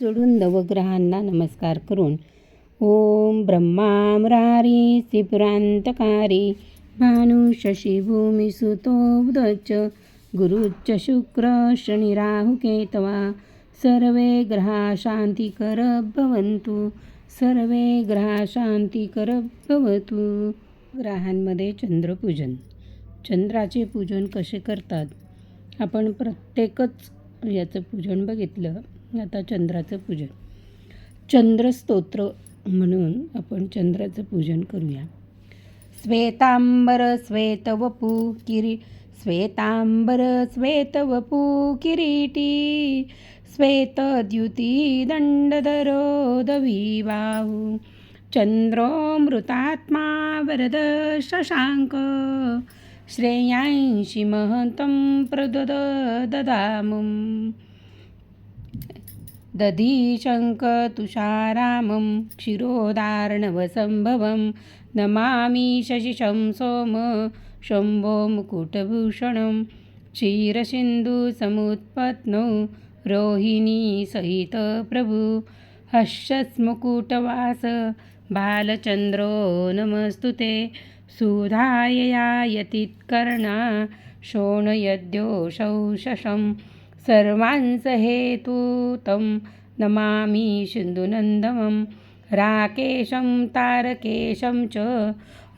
जोडून नवग्रहांना नमस्कार करून ओम ब्रह्मामरारी त्रिपुरांतकारी भानु शशी सुतो गुरुच्च शुक्र शनी राहु केतवा सर्वे ग्रहा शांतिकर भवन्तु सर्वे ग्रहा शांतिकर भवतु ग्रहांमध्ये चंद्रपूजन चंद्राचे पूजन कसे करतात? आपण प्रत्येकच याचं पूजन बघितलं. आता चंद्राचं पूजन. चंद्रस्तोत्र म्हणून आपण चंद्राचं पूजन करूया. श्वेतांबर श्वेतवपू किरी श्वेतांबर श्वेतवपू किरीटी श्वेतद्युती दंडधरो दविबाहू चंद्रोमृतात्मा वरद शशांक श्रेयांशी महन्तं प्रदद ददामुम् दधीशङ्कतुषारामं क्षीरोदार्णवसम्भवं नमामि शशिशं सोम शम्भो मुकुटभूषणं क्षीरसिन्धुसमुत्पत्नौ रोहिणीसहितप्रभु हर्षस्मुकुटवास बालचन्द्रो नमस्तु ते सुधाययायतित्कर्णा शोणयद्योषौ शशम् सर्वांस हेतु तं नमामि सिन्धुनन्दमं राकेशं तारकेशं च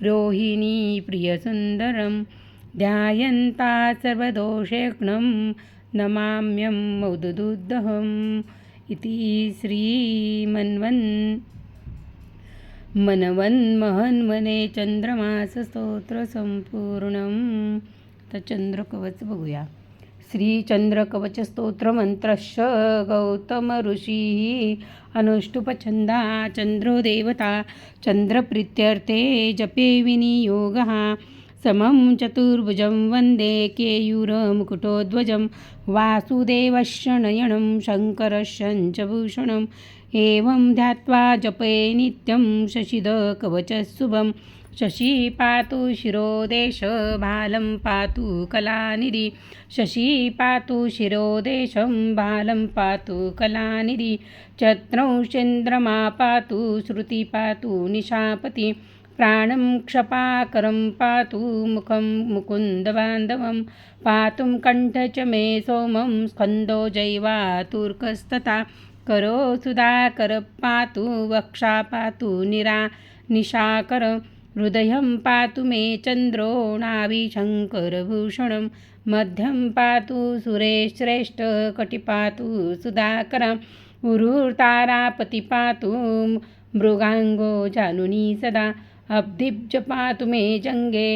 रोहिणी प्रियसुन्दरं ध्यायन्ता सर्वदोषेक्णं नमाम्यं मौदुदुद्धहम् इति श्रीमन्वन् मनवन्महन्वने चन्द्रमासस्तोत्रसम्पूर्णं। स्तोत्र तर चंद्रकवच बघूया। श्री चंद्रकवच मंत्रश गौतम ऋषी अनुष्टुपछंदा चंद्रो देवता चंद्रप्रीत्यर्थे जपे विनियोगः समं चतुर्भुजं वन्दे केयूरमुकुटोध्वजं वासुदेवशनयनं शङ्करशञ्चभूषणम् एवं ध्यात्वा जपे नित्यं शशिधकवचशुभं शशी पातु शिरोदेश भालं पातु कलानिधि शशी पातु शिरोदेशं बालं पातु कलानिधि चत्रौ चन्द्रमा पातु श्रुति पातु निशापति प्राणं क्षपाकरं पातु मुखं मुकुन्दबान्धवं पातुं कण्ठ च मे सोमं स्कन्दो जैवातुर्कस्तथा करो सुधाकर पातु वक्षा पातु निरा निशाकर हृदयं पातु मे चन्द्रो नाभिशङ्करभूषणं मध्यं पातु सुरेश्रेष्ठ कटिपातु सुधाकर उरुर्तारापति पातु मृगाङ्गो जानुनी सदा। अब्धिब्ज पातु मे जङ्गे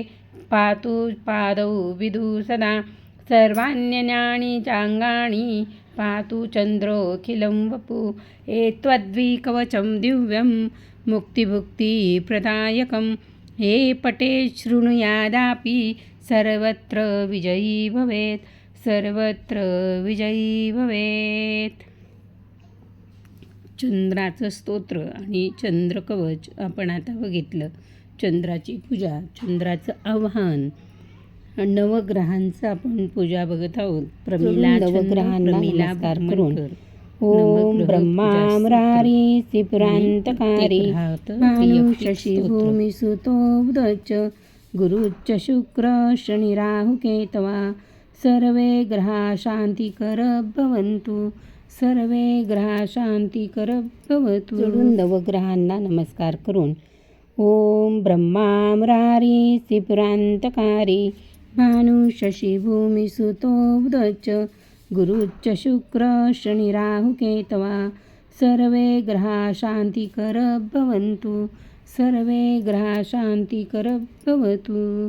पातु पादौ विदु सदा सर्वाण्यन्यानि चाङ्गाणि पातु चन्द्रोऽखिलं वपु। एत्वद्विकवचं दिव्यं मुक्तिभुक्तिप्रदायकं हे पटे शृणुयादापि सर्वत्र विजयी भवेत्। सर्वत्र विजयी भवेत्। चंद्राचं स्तोत्र आणि चंद्रकवच आपण आता बघितलं. चंद्राची पूजा चंद्राचं आव्हान नवग्रहांचं आपण पूजा बघत आहोत. प्रमिला नवग्रहांना करून. ओम ब्रह्मामरारी त्रिपुरांतकारी भानु शशी भूमी सुतो बुधच गुरुच्च शुक्र शनी राहु केतवा सर्वे ग्रहा शांतिकर भवन्तु. सर्वे ग्रहा शांतिकर भवतु जोडून नवग्रहांना नमस्कार करून ओम ब्रह्मामरारी त्रिपुरांतकारी भानु शशी भूमी सुतो गुरुच्च शुक्र शनी केतवा। सर्वे ग्रहा शांतिकर भवन्तु सर्वे ग्रहा शांतिकर भवतु